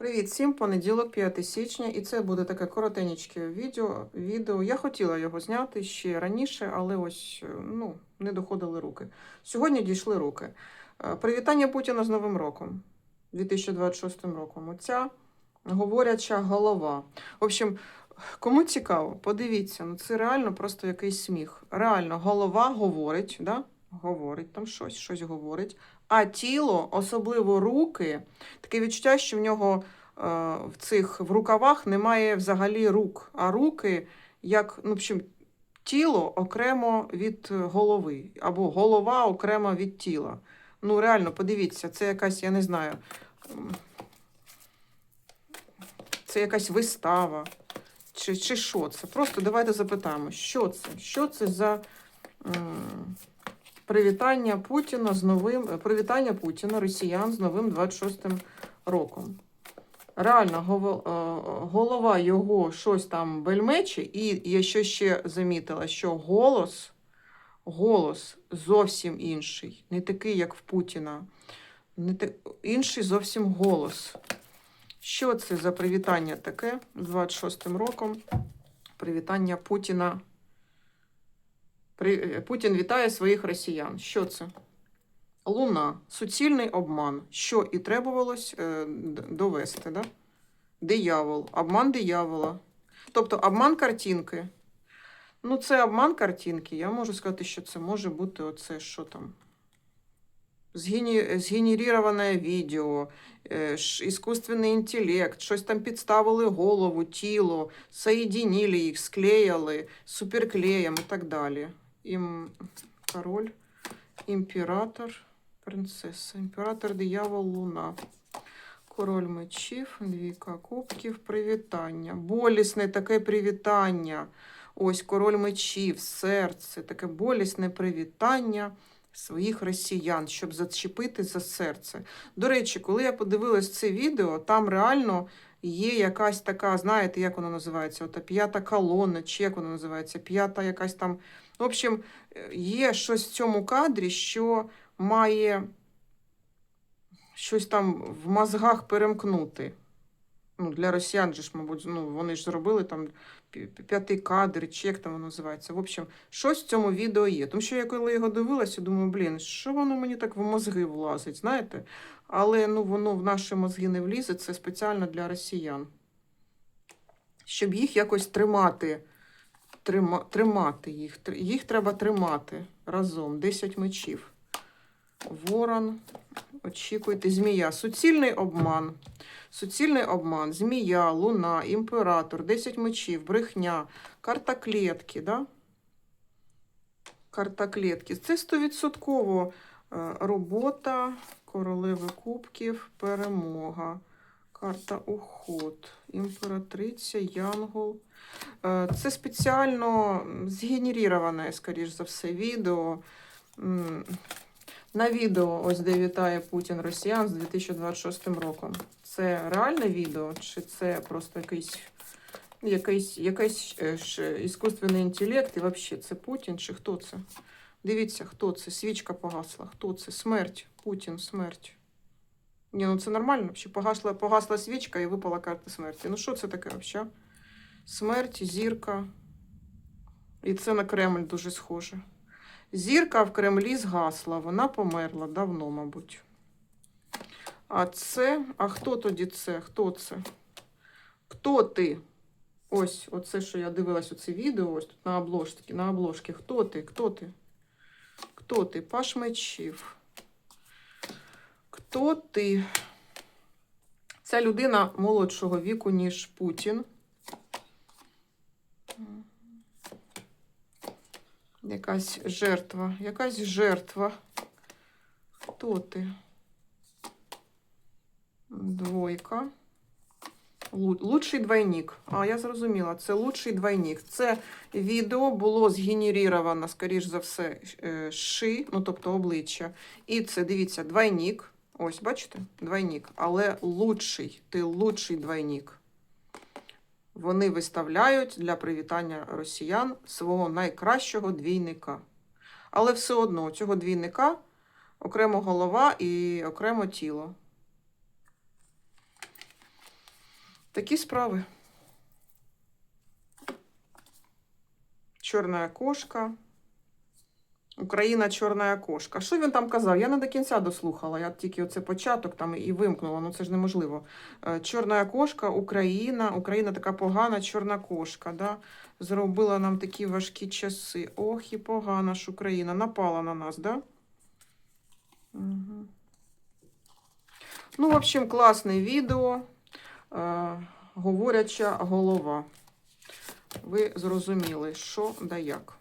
Привіт всім, понеділок, 5 січня, і це буде таке коротеньке відео. відео. Я хотіла його зняти ще раніше, але ось е, ну, не доходили руки. Сьогодні дійшли руки. Е, Привітання Путіна з Новим роком, 2026 роком. Оця говоряча голова. В общем, кому цікаво, подивіться, ну це реально просто якийсь сміх. Реально, голова говорить, да? говорить там щось, щось говорить. А тіло, особливо руки, таке відчуття, що в нього е, в цих в рукавах немає взагалі рук, а руки як ну, в общем, тіло окремо від голови, або голова окремо від тіла. Ну, реально, подивіться, це якась, я не знаю, це якась вистава. Чи, чи що це? Просто давайте запитаємо, що це? Що це за привітання Путіна з новим е, привітання Путіна, росіян з новим 26-м роком. Реально, е, голова його щось там бельмечі, і я що ще замітила, що голос, голос зовсім інший, не такий, як в Путіна. Не те- інший зовсім голос. Що це за привітання таке з 26-м роком? Привітання Путіна. При- Путін вітає своїх росіян. Що це? Луна, суцільний обман. Що і требувалось е, довести, да? Диявол, обман диявола. Тобто обман картинки. Ну, це обман картинки. Я можу сказати, що це може бути оце, що там. Згенерироване відео, е, іскусственний інтелект, щось там підставили голову, тіло, соєдинили їх, склеїли суперклеєм і так далі. Ім... Король, імператор, принцеса, імператор, диявол, луна. Король мечів, двійка кубків, привітання. Болісне таке привітання. Ось король мечів, серце, таке болісне привітання своїх росіян, щоб зачепити за серце. До речі, коли я подивилась це відео, там реально є якась така, знаєте, як вона називається? Ота п'ята колона, чи як вона називається? П'ята якась там. В общем, е, є щось в цьому кадрі, що має щось там в мозгах перемкнути. Ну, для росіян же ж, мабуть, ну, вони ж зробили там п'ятий кадр, чи як там воно називається. В общем, щось в цьому відео є. Тому що я коли його дивилася, думаю, блін, що воно мені так в мозги влазить, знаєте? Але ну, воно в наші мозги не влізе, це спеціально для росіян. Щоб їх якось тримати. Трима, тримати їх. Їх треба тримати разом. 10 мечів. Ворон. Очікуйте, змія. Суцільний обман. Суцільний обман, змія, луна, імператор, 10 мечів, брехня, карта клітки, да? Карта клітки. Це 100% е, робота, королеви кубків, перемога. Карта уход, імператриця, янгол. Е, Це спеціально згенерироване, скоріш за все, відео. На відео, ось де вітає Путін росіян з 2026 роком. Це реальне відео, чи це просто якийсь, якийсь, якийсь е, іскусственний інтелект, і взагалі це Путін, чи хто це? Дивіться, хто це? Свічка погасла. Хто це? Смерть. Путін, смерть. Ні, ну це нормально. Взагалі погасла, погасла свічка і випала карта смерті. Ну що це таке взагалі? Смерть, зірка. І це на Кремль дуже схоже. Зірка в Кремлі згасла, вона померла давно, мабуть. А це, а хто тоді це? Хто це? Хто ти? Ось, оце, що я дивилась оце відео, ось тут на обложці, на обложці. Хто ти? Хто ти? Хто ти? Паш мечів. Хто ти? Ця людина молодшого віку, ніж Путін. Якась жертва, якась жертва. Хто ти? Двойка. Лучший двойник. А, я зрозуміла, це лучший двойник. Це відео було згенерировано, скоріш за все, е, ши, ну тобто обличчя. І це, дивіться, двойник. Ось, бачите? Двойник. Але лучший, ти лучший двойник. Вони виставляють для привітання росіян свого найкращого двійника. Але все одно цього двійника окремо голова і окремо тіло. Такі справи. Чорна кошка. Україна чорна кошка. Що він там казав? Я не до кінця дослухала. Я тільки оце початок там і вимкнула. Ну це ж неможливо. Е, Чорна кошка, Україна. Україна така погана, чорна кошка. Да? Зробила нам такі важкі часи. Ох, і погана ж Україна. Напала на нас, да? Угу. Ну, в общем, класне відео. Е, говоряча голова. Ви зрозуміли, що да як.